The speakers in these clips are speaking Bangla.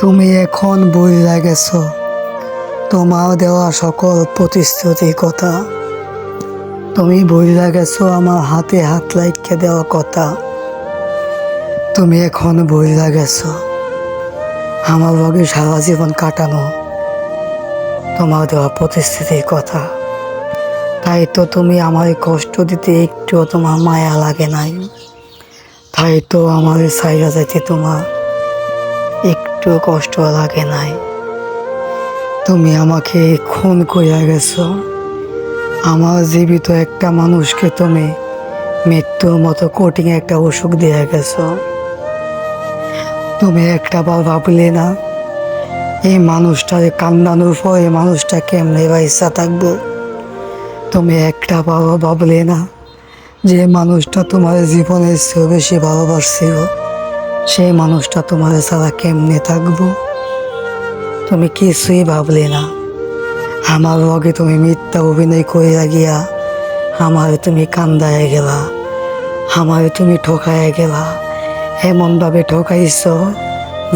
তুমি এখন বুঝে গেছ তোমার দেওয়া সকল প্রতিশ্রুতির কথা তুমি বুঝে গেছো আমার হাতে হাত লাইকে দেওয়া কথা। তুমি এখন বুঝে গেছো আমার লগে সারা জীবন কাটানো। তোমার দেওয়া প্রতিশ্রুতির কথা তাই তো তুমি আমার কষ্ট দিতে একটুও তোমার মায়া লাগে নাই। তাই তো আমার সাইরা যাইতে তোমার একটু কষ্ট লাগে নাই। তুমি আমাকে খুন করিয়া গেছো। আমার জীবিত একটা মানুষকে তুমি মৃত্যুর মতো কঠিন একটা অসুখ দিয়ে গেছো। তুমি একটা বার ভাবলে না, এই মানুষটারে কান্দানোর পর এই মানুষটা কেমনে বা ইচ্ছা থাকব? তুমি একটা বাবা ভাবলে না যে মানুষটা তোমার জীবনের চেয়েও বেশি ভালোবাসছিল সেই মানুষটা তোমার ছাড়া কেমনে থাকব? তুমি কিছুই ভাবলে না। আমার লগে তুমি মিথ্যা অভিনয় করিয়া গিয়া আমার তুমি কান্দায় গেলা, আমার তুমি ঠকায় গেলা। এমনভাবে ঠকাইছ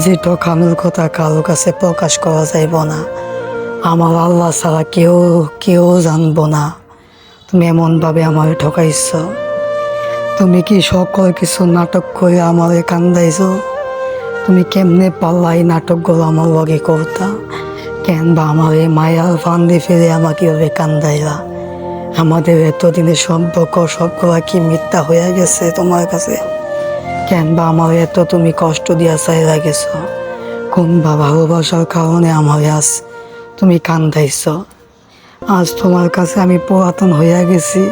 যে ঠকানোর কথা কারও কাছে প্রকাশ করা যাইব না। আমার আল্লাহ ছাড়া কেউ কেউ জানব না। তুমি এমনভাবে আমার ঠকাইছ। তুমি কি সকল কিছু নাটক করে আমার কান্দাইছ? তুমি কেমনে পাল্লা এই নাটকগুলো আমার লগে করতা? কেন বা আমার এই মায়ার ফান্দে ফিরে আমাকে ওভাবে কান্দাইলা? আমাদের এতদিনের সম্পর্ক সবগুলা কি মিথ্যা হয়ে গেছে তোমার কাছে? কেন বা আমার এত তুমি কষ্ট দিয়া চাইলা গেছ? কোন বা ভালোবাসার কারণে আমার আজ তুমি কান্দাইছ? আজ তোমার কাছে আমি পুরাতন হইয়া গেছি।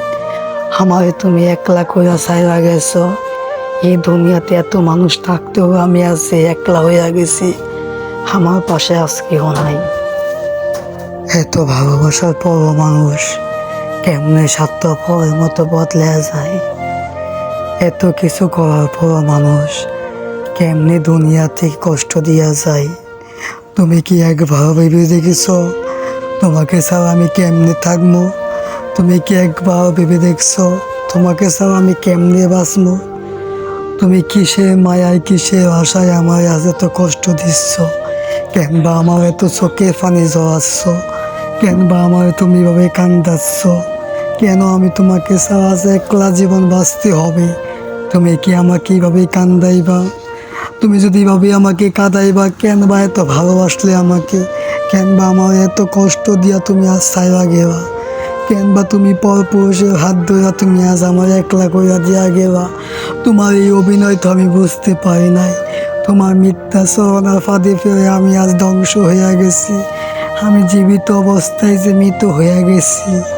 আমার তুমি একলা কইয়া চাইলা গেছ। এই দুনিয়াতে এত মানুষ থাকতেও আমি আছি একলা হইয়া গেছি, আমার পাশে আজ কেউ নাই। এত ভালোবাসার পর মানুষ কেমনে স্বার্থপরের মতো বদলে যায়? এত কিছু করার পর মানুষ কেমনে দুনিয়াতে কষ্ট দিয়া যায়? তুমি কি একবার ভেবে দেখেছ? তোমাকে ছাড়া আমি কেমনে থাকব? তুমি কি একবার ভেবে দেখছ তোমাকে ছাড়া আমি কেমনে বাঁচবো? তুমি কিসে মায়ায়, কিসে আশায় আমার আজ এত কষ্ট দিচ্ছ? কেন বা আমার এত চোখে পানি জড়াচ্ছ? কেন বা আমার তুমি এভাবে কান্দাচ্ছ? কেন আমি তোমাকে ছাড়া একলা জীবন বাঁচতে হবে? তুমি কি আমাকে এইভাবে কান্দাইবা? তুমি যদি এভাবে আমাকে কাঁদাইবা কেন বা এত ভালোবাসলে আমাকে? কেন বা আমার এত কষ্ট দিয়া তুমি আজ ছাইরা গেলা কেন বা তুমি পরপুরুষের হাত ধরা তুমি আজ আমার একলা কইরা দিয়া গেলা। তোমার এই অভিনয় তো আমি বুঝতে পারি নাই। তোমার মিথ্যা চরণার ফাঁদে ফেলে আমি আজ ধ্বংস হইয়া গেছি। আমি জীবিত অবস্থায় যে মৃত হইয়া গেছি।